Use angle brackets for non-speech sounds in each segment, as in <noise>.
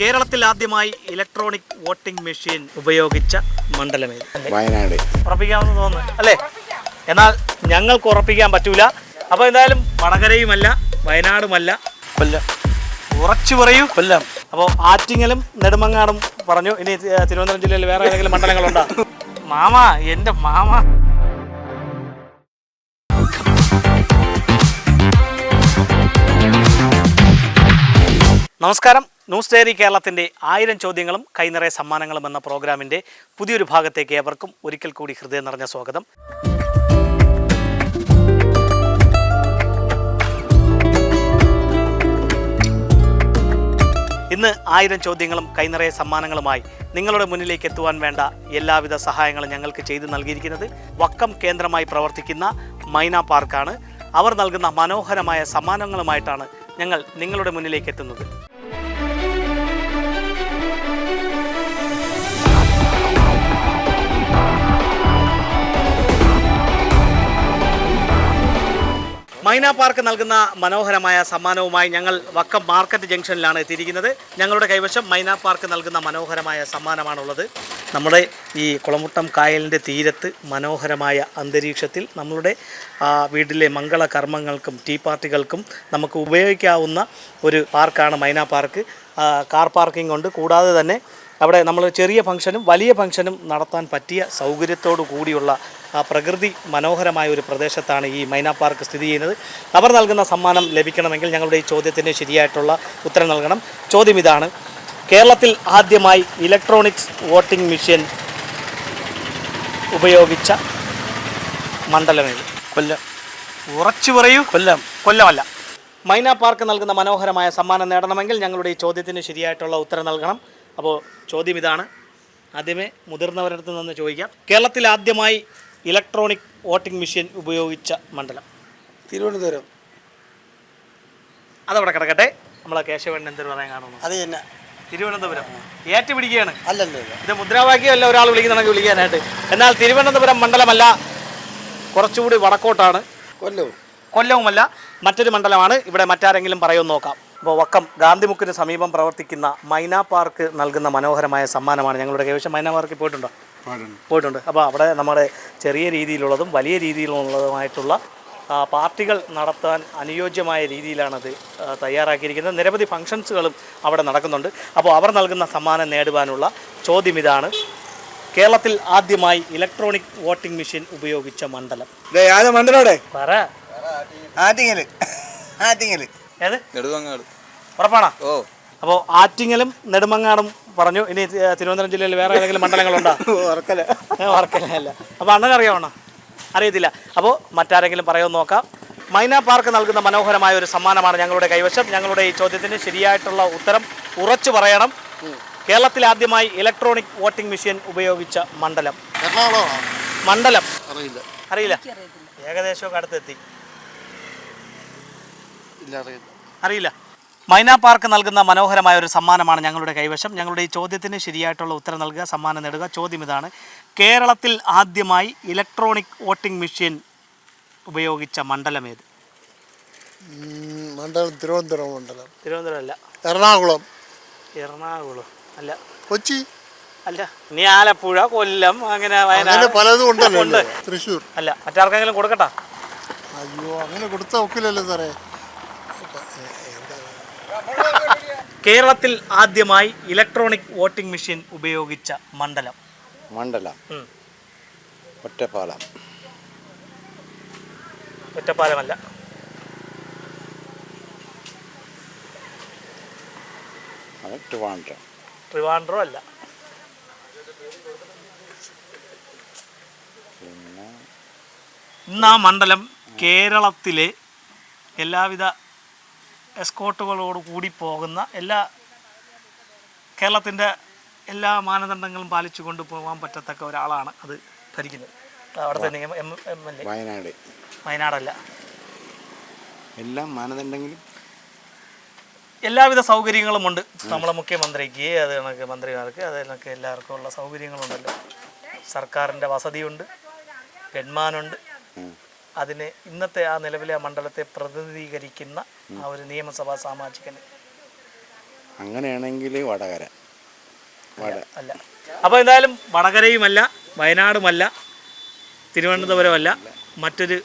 കേരളത്തിൽ ആദ്യമായി electronic voting machine ഉപയോഗിച്ച മണ്ഡലമേ വയനാട്. ഉറപ്പിക്കാമെന്ന് തോന്നുന്നു. അല്ലേ? എന്നാൽ ഞങ്ങൾക്ക് ഉറപ്പിക്കാൻ പറ്റൂല. അപ്പോൾ എന്തായാലും വടകരയുമല്ല വയനാടുമല്ല. കൊല്ലം. ഉറച്ചു പറയൂ. കൊല്ലം. അപ്പോൾ ആറ്റിങ്ങലും നെടുമങ്ങാടും പറഞ്ഞു. ഇനി തിരുവനന്തപുരം ജില്ലയിൽ വേറെ ഏതെങ്കിലും മണ്ഡലങ്ങളുണ്ടോ? മാമ എന്റെ മാമ. നമസ്കാരം. ന്യൂസ് ഡയറി കേരളത്തിന്റെ ആയിരം ചോദ്യങ്ങളും കൈനിറയ സമ്മാനങ്ങളും എന്ന പ്രോഗ്രാമിന്റെ പുതിയൊരു ഭാഗത്തേക്ക് ഏവർക്കും ഒരിക്കൽ കൂടി ഹൃദയം നിറഞ്ഞ സ്വാഗതം. ഇന്ന് ആയിരം ചോദ്യങ്ങളും കൈനിറയ സമ്മാനങ്ങളുമായി നിങ്ങളുടെ മുന്നിലേക്ക് എത്തുവാൻ വേണ്ട എല്ലാവിധ സഹായങ്ങളും ഞങ്ങൾക്ക് ചെയ്തു നൽകിയിരിക്കുന്നത് വക്കം കേന്ദ്രമായി പ്രവർത്തിക്കുന്ന മൈന പാർക്കാണ്. അവർ നൽകുന്ന മനോഹരമായ സമ്മാനങ്ങളുമായിട്ടാണ് ഞങ്ങൾ നിങ്ങളുടെ മുന്നിലേക്ക് എത്തുന്നത്. മൈന പാർക്ക് നൽകുന്ന മനോഹരമായ സമ്മാനവുമായി ഞങ്ങൾ വക്കം മാർക്കറ്റ് ജംഗ്ഷനിലാണ് എത്തിയിരിക്കുന്നത്. ഞങ്ങളുടെ കൈവശം മൈന പാർക്ക് നൽകുന്ന മനോഹരമായ സമ്മാനമാണുള്ളത്. നമ്മുടെ ഈ കുളമുട്ടം കായലിന്റെ തീരത്ത് മനോഹരമായ അന്തരീക്ഷത്തിൽ നമ്മളുടെ വീട്ടിലെ മംഗള കർമ്മങ്ങൾക്കും ടീ പാർട്ടികൾക്കും നമുക്ക് ഉപയോഗിക്കാവുന്ന ഒരു പാർക്കാണ് മൈന പാർക്ക്. കാർ പാർക്കിംഗ് ഉണ്ട്. കൂടാതെ തന്നെ അവിടെ നമ്മൾ ചെറിയ ഫംഗ്ഷനും വലിയ ഫംഗ്ഷനും നടത്താൻ പറ്റിയ സൗകര്യത്തോടു കൂടിയുള്ള പ്രകൃതി മനോഹരമായ ഒരു പ്രദേശത്താണ് ഈ മൈന പാർക്ക് സ്ഥിതി ചെയ്യുന്നത്. അവർ നൽകുന്ന സമ്മാനം ലഭിക്കണമെങ്കിൽ ഞങ്ങളുടെ ഈ ചോദ്യത്തിന് ശരിയായിട്ടുള്ള ഉത്തരം നൽകണം. ചോദ്യം ഇതാണ്. കേരളത്തിൽ ആദ്യമായി ഇലക്ട്രോണിക്സ് വോട്ടിംഗ് മെഷീൻ ഉപയോഗിച്ച മണ്ഡലമേത്? കൊല്ലം. ഉറച്ചു പറയൂ. കൊല്ലം. കൊല്ലമല്ല. മൈന പാർക്ക് നൽകുന്ന മനോഹരമായ സമ്മാനം നേടണമെങ്കിൽ ഞങ്ങളുടെ ഈ ചോദ്യത്തിന് ശരിയായിട്ടുള്ള ഉത്തരം നൽകണം. അപ്പോൾ ചോദ്യം ഇതാണ്. ആദ്യമേ മുതിർന്നവരടുത്ത് നിന്ന് ചോദിക്കാം. കേരളത്തിൽ ആദ്യമായി ഇലക്ട്രോണിക് വോട്ടിംഗ് മെഷീൻ ഉപയോഗിച്ച മണ്ഡലം. തിരുവനന്തപുരം. അതവിടെ കിടക്കട്ടെ. നമ്മളെ കേശവൻ എന്തൊരു പറയാൻ കാണുന്നു. അത് തന്നെ. തിരുവനന്തപുരം. ഏറ്റുപിടിക്കുകയാണ്. അല്ലല്ലോ ഇത് മുദ്രാവാക്യമല്ല ഒരാൾ വിളിക്കുന്നുണ്ടെങ്കിൽ വിളിക്കാനായിട്ട്. എന്നാൽ തിരുവനന്തപുരം മണ്ഡലമല്ല കുറച്ചുകൂടി വടക്കോട്ടാണ്. കൊല്ലവും. കൊല്ലവുമല്ല മറ്റൊരു മണ്ഡലമാണ്. ഇവിടെ മറ്റാരെങ്കിലും പറയുമെന്ന് നോക്കാം. ഇപ്പോൾ വക്കം ഗാന്ധിമുക്കിന് സമീപം പ്രവർത്തിക്കുന്ന മൈന പാർക്ക് നൽകുന്ന മനോഹരമായ സമ്മാനമാണ് ഞങ്ങളുടെ കൈവശം മൈന പാർക്കിൽ പോയിട്ടുണ്ടോ? പോയിട്ടുണ്ട്. അപ്പോൾ അവിടെ നമ്മുടെ ചെറിയ രീതിയിലുള്ളതും വലിയ രീതിയിലുള്ളതുമായിട്ടുള്ള പാർട്ടികൾ നടത്താൻ അനുയോജ്യമായ രീതിയിലാണത് തയ്യാറാക്കിയിരിക്കുന്നത്. നിരവധി ഫംഗ്ഷൻസുകളും അവിടെ നടക്കുന്നുണ്ട്. അപ്പോൾ അവർ നൽകുന്ന സമ്മാനം നേടുവാനുള്ള ചോദ്യം ഇതാണ്. കേരളത്തിൽ ആദ്യമായി ഇലക്ട്രോണിക് വോട്ടിംഗ് മെഷീൻ ഉപയോഗിച്ച മണ്ഡലം. മണ്ഡലോടെ പറ. ആറ്റിങ്ങൽ. ആറ്റിങ്ങൽ. ഏത്? നെടുവങ്ങാട്. ഉറപ്പാണോ? ഓ. അപ്പോൾ ആറ്റിങ്ങലും നെടുമങ്ങാടും പറഞ്ഞു. ഇനി തിരുവനന്തപുരം ജില്ലയിൽ വേറെ ഏതെങ്കിലും മണ്ഡലങ്ങളുണ്ടോ? <laughs> വർക്കല. വർക്കല അല്ല അപ്പോൾ അണ്ണൻ അറിയാവണോ? അറിയത്തില്ല. അപ്പോൾ മറ്റാരെങ്കിലും പറയുമെന്ന് നോക്കാം. മൈന പാർക്ക് നൽകുന്ന മനോഹരമായ ഒരു സമ്മാനമാണ് ഞങ്ങളുടെ കൈവശം. ഞങ്ങളുടെ ഈ ചോദ്യത്തിന് ശരിയായിട്ടുള്ള ഉത്തരം ഉറച്ചു പറയണം. കേരളത്തിൽ ആദ്യമായി ഇലക്ട്രോണിക് വോട്ടിംഗ് മെഷീൻ ഉപയോഗിച്ച മണ്ഡലം. മണ്ഡലം. അറിയില്ല. അറിയില്ല? ഏകദേശമൊക്കെ അടുത്തെത്തി. ഇല്ല അറിയില്ല. അറിയില്ല? മൈന പാർക്ക് നൽകുന്ന മനോഹരമായ ഒരു സമ്മാനമാണ് ഞങ്ങളുടെ കൈവശം. ഞങ്ങളുടെ ഈ ചോദ്യത്തിന് ശരിയായിട്ടുള്ള ഉത്തരം നൽകുക സമ്മാനം നേടുക. ചോദ്യം ഇതാണ്. കേരളത്തിൽ ആദ്യമായി ഇലക്ട്രോണിക് വോട്ടിംഗ് മെഷീൻ ഉപയോഗിച്ച മണ്ഡലം ഏത്? മണ്ഡലം തിരുവനന്തപുരം മണ്ഡലം. തിരുവനന്തപുരം അല്ല. എറണാകുളം. എറണാകുളം. അല്ല. കൊച്ചി. അല്ല. ഇനി ആലപ്പുഴ കൊല്ലം അങ്ങനെ വയനാട്. പലതും ഉണ്ടല്ലോ തൃശ്ശൂർ. അല്ല. മറ്റാർക്കെങ്കിലും കൊടുക്കട്ടാ? അയ്യോ അങ്ങനെ കൊടുത്ത ഒക്കില്ലല്ലോ സാറേ. കേരളത്തിൽ ആദ്യമായി ഇലക്ട്രോണിക് വോട്ടിംഗ് മെഷീൻ ഉപയോഗിച്ച മണ്ഡലം. മണ്ഡലം. ഒറ്റപ്പാലം. ഒറ്റപ്പാലമല്ല. ട്രിവാൻഡ്രം. ട്രിവാൻഡ്രം അല്ല. ഇന്ന് ആ മണ്ഡലം കേരളത്തിലെ എല്ലാവിധ എസ്കോട്ടുകളോട് കൂടി പോകുന്ന എല്ലാ കേരളത്തിന്റെ എല്ലാ മാനദണ്ഡങ്ങളും പാലിച്ചു കൊണ്ട് പോകാൻ പറ്റത്തക്ക ഒരാളാണ് അത് ഭരിക്കുന്നത്. അവിടുത്തെ നിയമ M M L A. Wayanad. വയനാടല്ല. എല്ലാം മാനദണ്ഡങ്ങളും? എല്ലാവിധ സൗകര്യങ്ങളുമുണ്ട്. നമ്മളെ മുഖ്യമന്ത്രിക്ക് അത് കണക്ക് മന്ത്രിമാർക്ക് അത് കണക്ക് എല്ലാവർക്കും ഉള്ള സൗകര്യങ്ങളുണ്ടല്ലോ. സർക്കാരിന്റെ വസതിയുണ്ട് ഗൺമാനുണ്ട്. അതിനെ ഇന്നത്തെ ആ നിലവിലെ ആ മണ്ഡലത്തെ പ്രതിനിധീകരിക്കുന്ന ആ ഒരു നിയമസഭാ സാമാജികന്. അങ്ങനെയാണെങ്കിൽ വടകര. വട അല്ല. അപ്പോൾ എന്തായാലും വടകരയുമല്ല വയനാടുമല്ല തിരുവനന്തപുരമല്ല മറ്റൊരു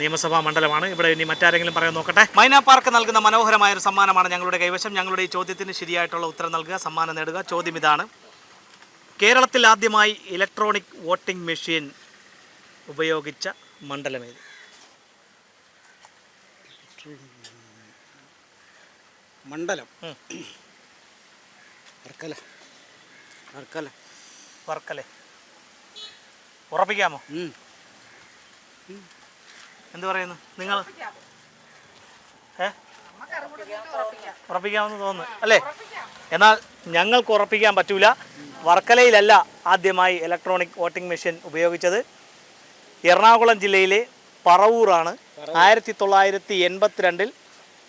നിയമസഭാ മണ്ഡലമാണ്. ഇവിടെ ഇനി മറ്റാരെങ്കിലും പറയാൻ നോക്കട്ടെ. മൈന പാർക്ക് നൽകുന്ന മനോഹരമായ ഒരു സമ്മാനമാണ് ഞങ്ങളുടെ കൈവശം. ഞങ്ങളുടെ ഈ ചോദ്യത്തിന് ശരിയായിട്ടുള്ള ഉത്തരം നൽകുക സമ്മാനം നേടുക. ചോദ്യം ഇതാണ്. കേരളത്തിൽ ആദ്യമായി ഇലക്ട്രോണിക് വോട്ടിംഗ് മെഷീൻ ഉപയോഗിച്ച മണ്ഡലമേത് മണ്ഡലം. വർക്കല. വർക്കല. വർക്കല. ഉറപ്പിക്കാമോ. എന്ത് പറയുന്നു? നിങ്ങൾ? ഏ? ഉറപ്പിക്കാമെന്ന് തോന്നുന്നു. അല്ലേ? എന്നാൽ ഞങ്ങൾക്ക് ഉറപ്പിക്കാൻ പറ്റൂല. വർക്കലയിലല്ല ആദ്യമായി ഇലക്ട്രോണിക് വോട്ടിംഗ് മെഷീൻ ഉപയോഗിച്ചത്. എറണാകുളം ജില്ലയിലെ പറവൂറാണ്. ആയിരത്തി തൊള്ളായിരത്തി എൺപത്തിരണ്ടിൽ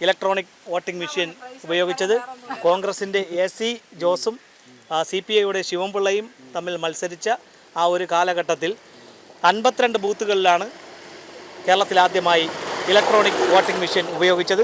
ഇലക്ട്രോണിക് വോട്ടിംഗ് മെഷീൻ ഉപയോഗിച്ചത്. കോൺഗ്രസിന്റെ എ സി ജോസും സി പി ഐയുടെ ശിവൻപിള്ളയും തമ്മിൽ മത്സരിച്ച ആ ഒരു കാലഘട്ടത്തിൽ അൻപത്തിരണ്ട് ബൂത്തുകളിലാണ് കേരളത്തിൽ ആദ്യമായി ഇലക്ട്രോണിക് വോട്ടിംഗ് മെഷീൻ ഉപയോഗിച്ചത്.